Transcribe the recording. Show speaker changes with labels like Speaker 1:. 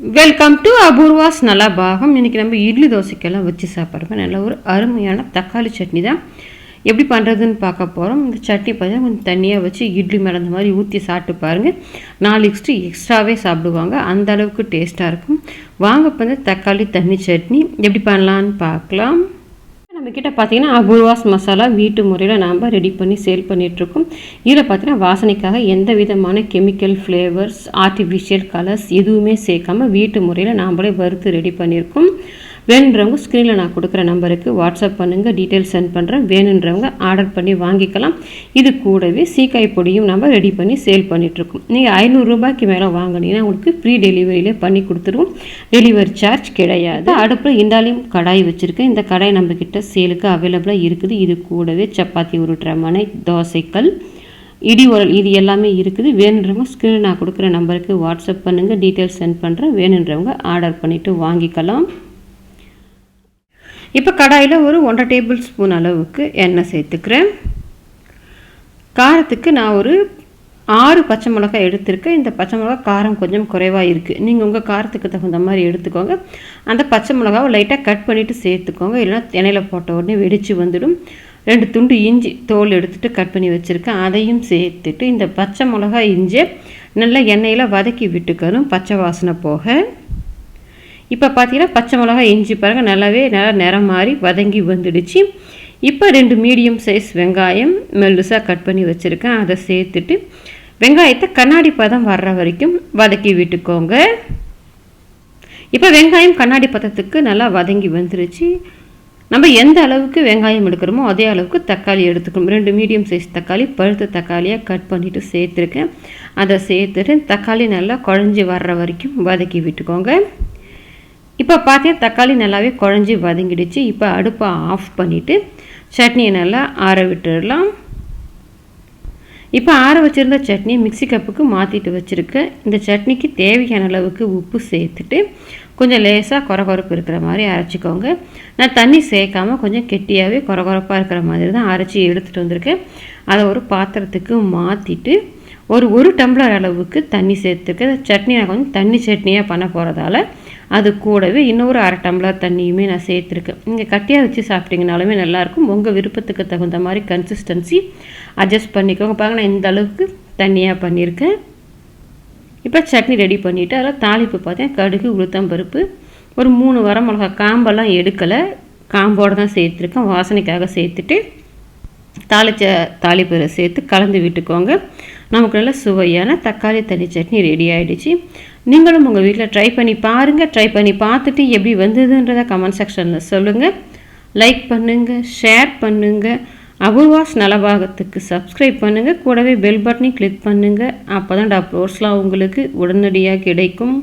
Speaker 1: Welcome to Apoorva's நல்லா பாகம் இன்றைக்கி நம்ம இட்லி தோசைக்கெல்லாம் வச்சு சாப்பிட்றப்ப நல்ல ஒரு அருமையான தக்காளி சட்னி தான். எப்படி பண்ணுறதுன்னு பார்க்க போகிறோம் இந்த சட்னி பார்த்தீங்கன்னா கொஞ்சம் தண்ணியாக வச்சு இட்லி மேலே அந்த மாதிரி ஊற்றி சாப்பிட்டு பாருங்கள் நாலு எக்ஸ்ட்ரா எக்ஸ்ட்ராவே சாப்பிடுவாங்க. அந்த அளவுக்கு டேஸ்ட்டாக இருக்கும். வாங்க இப்போ வந்து தக்காளி தண்ணி சட்னி எப்படி பண்ணலான்னு பார்க்கலாம். நம்மக்கிட்ட பார்த்தீங்கன்னா அபூர்வாஸ் மசாலா வீட்டு முறையில் நாம் ரெடி பண்ணி சேல் பண்ணிகிட்ருக்கோம் இதில் பார்த்தீங்கன்னா வாசனைக்காக எந்த விதமான கெமிக்கல் ஃப்ளேவர்ஸ் ஆர்டிஃபிஷியல் கலர்ஸ் எதுவுமே சேர்க்காம வீட்டு முறையில் நாம்ளே வறுத்து ரெடி பண்ணியிருக்கோம். வேணுன்றவங்க ஸ்க்ரீனில் நான் கொடுக்குற நம்பருக்கு வாட்ஸ்அப் பண்ணுங்கள் டீட்டெயில்ஸ் சென்ட் பண்ணுறேன் வேணுன்றவங்க ஆர்டர் பண்ணி வாங்கிக்கலாம். இது கூடவே சீக்காய் பொடியும் நம்ம ரெடி பண்ணி சேல் பண்ணிகிட்ருக்கோம் நீங்கள் ஐநூறுரூபாய்க்கு மேலே வாங்கினீங்கன்னா உங்களுக்கு ஃப்ரீ டெலிவரியிலே பண்ணி கொடுத்துருவோம். டெலிவரி சார்ஜ் கிடையாது. அடுப்பில் இந்தாலையும் கடாய் வச்சுருக்கேன். இந்த கடாய் நம்மக்கிட்ட சேலுக்கு அவைலபிளாக இருக்குது. இது கூடவே சப்பாத்தி உருட்டுற மனை தோசைக்கல் இடி உரல் இது எல்லாமே இருக்குது. வேணுன்றவங்க ஸ்க்ரீன் நான் கொடுக்குற நம்பருக்கு வாட்ஸ்அப் பண்ணுங்கள் டீட்டெயில்ஸ் சென்ட் பண்ணுறேன் வேணுன்றவங்க ஆர்டர் பண்ணிவிட்டு வாங்கிக்கலாம். இப்போ கடாயில் ஒரு ஒன்றரை டேபிள் ஸ்பூன் அளவுக்கு எண்ணெய் சேர்த்துக்கிறேன். காரத்துக்கு நான் ஒரு ஆறு பச்சை மிளகாய் எடுத்திருக்கேன். இந்த பச்சை மிளகா காரம் கொஞ்சம் குறைவாக இருக்குது நீங்கள் உங்கள் காரத்துக்கு தகுந்த மாதிரி எடுத்துக்கோங்க. அந்த பச்சை மிளகாவை லைட்டாக கட் பண்ணிவிட்டு சேர்த்துக்கோங்க. இல்லைனா எண்ணெயில் போட்ட உடனே வெடித்து வந்துடும். ரெண்டு துண்டு இஞ்சி தோல் எடுத்துகிட்டு கட் பண்ணி வச்சுருக்கேன். அதையும் சேர்த்துட்டு இந்த பச்சை மிளகா இஞ்சி நல்லா எண்ணெயில் வதக்கி விட்டுக்கணும். பச்சை வாசனை போக. இப்போ பார்த்தீங்கன்னா பச்சை மிளகா இஞ்சி பாருங்கள் நல்லாவே நல்லா நிறம் மாறி வதங்கி வந்துடுச்சு. இப்போ ரெண்டு மீடியம் சைஸ் வெங்காயம் மெல்லுசாக கட் பண்ணி வச்சுருக்கேன். அதை சேர்த்துட்டு வெங்காயத்தை கண்ணாடி பதம் வர்ற வரைக்கும் வதக்கி விட்டுக்கோங்க. இப்போ வெங்காயம் கண்ணாடி பதத்துக்கு நல்லா வதங்கி வந்துருச்சு. நம்ம எந்த அளவுக்கு வெங்காயம் எடுக்கிறோமோ அதே அளவுக்கு தக்காளி எடுத்துக்கணும். ரெண்டு மீடியம் சைஸ் தக்காளி பழுத்த தக்காளியாக கட் பண்ணிவிட்டு சேர்த்துருக்கேன். அதை சேர்த்துட்டு தக்காளி நல்லா குழஞ்சி வர்ற வரைக்கும் வதக்கி விட்டுக்கோங்க. இப்போ பார்த்தீங்கன்னா தக்காளி நல்லாவே குழஞ்சி வதங்கிடுச்சு. இப்போ அடுப்பை ஆஃப் பண்ணிவிட்டு சட்னியை நல்லா ஆற விட்டுடலாம். இப்போ ஆற வச்சுருந்த சட்னியை மிக்சி கப்புக்கு மாற்றிட்டு வச்சுருக்கேன். இந்த சட்னிக்கு தேவையான அளவுக்கு உப்பு சேர்த்துட்டு கொஞ்சம் லேசாக குறகுறப்பு இருக்கிற மாதிரி அரைச்சிக்கோங்க. நான் தண்ணி சேர்க்காமல் கொஞ்சம் கெட்டியாகவே குறகுறப்பாக இருக்கிற மாதிரி தான் அரைச்சி எடுத்துகிட்டு வந்திருக்கேன். அதை ஒரு பாத்திரத்துக்கு மாற்றிட்டு ஒரு ஒரு டம்ளர் அளவுக்கு தண்ணி சேர்த்துருக்கேன். சட்னி நான் கொஞ்சம் தண்ணி சட்னியாக பண்ண போகிறதால அது கூடவே இன்னொரு அரை டம்ளர் தண்ணியுமே நான் சேர்த்துருக்கேன். நீங்கள் கட்டியாக வச்சு சாப்பிட்டீங்கனாலுமே நல்லாயிருக்கும். உங்கள் விருப்பத்துக்கு தகுந்த மாதிரி கன்சிஸ்டன்சி அட்ஜஸ்ட் பண்ணிக்கோங்க. பாருங்க நான் இந்த அளவுக்கு தண்ணியாக பண்ணியிருக்கேன். இப்போ சட்னி ரெடி பண்ணிவிட்டு அதில் தாளிப்பு பார்த்தேன். கடுகு உளுத்தம் பருப்பு ஒரு மூணு வர மிளகா காம்பெல்லாம் எடுக்கலை. காம்போடு தான் சேர்த்துருக்கேன். வாசனைக்காக சேர்த்துட்டு தாளித்த தாளிப்பை சேர்த்து கலந்து விட்டுக்கோங்க. நமக்கு நல்ல சுவையான தக்காளி தண்ணி சட்னி ரெடி ஆகிடுச்சு நீங்களும் உங்கள் வீட்டில் ட்ரை பண்ணி பாருங்கள் ட்ரை பண்ணி பார்த்துட்டு எப்படி வந்ததுன்றதை கமெண்ட் செக்ஷனில் சொல்லுங்கள் லைக் பண்ணுங்கள் ஷேர் பண்ணுங்கள் அபூர்வாஸ் நலபாகத்துக்கு சப்ஸ்கிரைப் பண்ணுங்கள் கூடவே பெல் பட்டனையும் கிளிக் பண்ணுங்கள் அப்போ தான் அப்லோட்ஸ்லாம் உங்களுக்கு உடனடியாக கிடைக்கும்.